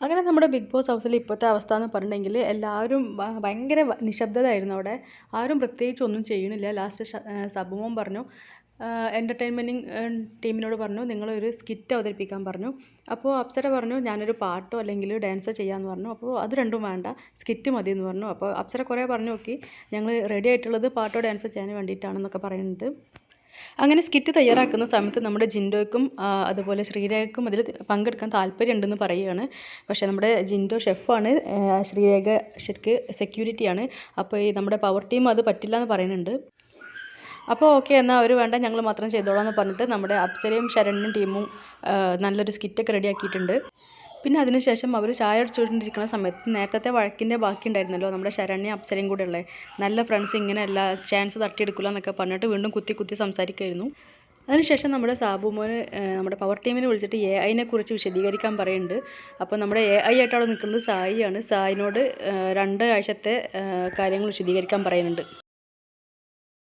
അങ്ങനെ നമ്മുടെ big boss ഹൗസിലെ ഇപ്പോഴത്തെ അവസ്ഥ എന്ന് പറഞ്ഞിട്ടുണ്ടെങ്കിൽ എല്ലാവരും ഭയങ്കര നിശബ്ദത നിശബ്ദതയായിരുന്നു അവിടെ. ആരും പ്രത്യേകിച്ച് ഒന്നും ചെയ്യണില്ല ലാസ്റ്റ് സബുമോൻ പറഞ്ഞു എന്റർടൈൻമെന്റിങ് ടീമിനോട് പറഞ്ഞു നിങ്ങളൊരു സ്കിറ്റ് അവതരിപ്പിക്കാൻ പറഞ്ഞു. അപ്പോൾ അപ്സര പറഞ്ഞു ഞാനൊരു പാട്ടോ അല്ലെങ്കിൽ ഡാൻസോ ചെയ്യാമെന്ന് പറഞ്ഞു. അപ്പോൾ അത് രണ്ടും വേണ്ട സ്കിറ്റ് മതി എന്ന് പറഞ്ഞു. അപ്പോൾ അപ്സര കുറേ പറഞ്ഞു നോക്കി ഞങ്ങൾ റെഡി ആയിട്ടുള്ളത് പാട്ടോ ഡാൻസോ ചെയ്യാൻ വേണ്ടിയിട്ടാണെന്നൊക്കെ പറയുന്നുണ്ട്. അങ്ങനെ സ്കിറ്റ് തയ്യാറാക്കുന്ന സമയത്ത് നമ്മുടെ ജിൻഡോയ്ക്കും അതുപോലെ ശ്രീരേഖയ്ക്കും അതിൽ പങ്കെടുക്കാൻ താല്പര്യമുണ്ടെന്ന് പറയുകയാണ്. പക്ഷേ നമ്മുടെ ജിൻഡോ ഷെഫാണ് ശ്രീരേഖ ശരിക്ക് സെക്യൂരിറ്റിയാണ്. അപ്പോൾ ഈ നമ്മുടെ പവർ ടീം അത് പറ്റില്ല എന്ന് പറയുന്നുണ്ട്. അപ്പോൾ ഓക്കെ എന്നാൽ അവർ വേണ്ട ഞങ്ങൾ മാത്രം ചെയ്തോളാം എന്ന് പറഞ്ഞിട്ട് നമ്മുടെ അപ്സരയും ശരണ്യും ടീമും നല്ലൊരു സ്കിറ്റൊക്കെ റെഡിയാക്കിയിട്ടുണ്ട് പിന്നെ അതിനുശേഷം അവർ ചായ അടിച്ചുകൊണ്ടിരിക്കുന്ന സമയത്ത് നേരത്തെ വഴക്കിന്റെ ബാക്കി ഉണ്ടായിരുന്നല്ലോ നമ്മുടെ ശരണ്യ അപ്സരയും കൂടെ ഉള്ളത് നല്ല ഫ്രണ്ട്സ് ഇങ്ങനെ എല്ലാ ചാൻസ് തട്ടിയെടുക്കില്ല എന്നൊക്കെ പറഞ്ഞിട്ട് വീണ്ടും കുത്തി കുത്തി സംസാരിക്കുമായിരുന്നു അതിനുശേഷം നമ്മുടെ സാബുമോന് മോന് നമ്മുടെ പവർ ടീമിനെ വിളിച്ചിട്ട് എ ഐനെ കുറിച്ച് വിശദീകരിക്കാൻ പറയുന്നുണ്ട്. അപ്പോൾ നമ്മുടെ എ ഐ ആയിട്ട് അവിടെ നിൽക്കുന്നത് സായിയാണ് സായിനോട് രണ്ടാഴ്ചത്തെ കാര്യങ്ങൾ വിശദീകരിക്കാൻ പറയുന്നുണ്ട്.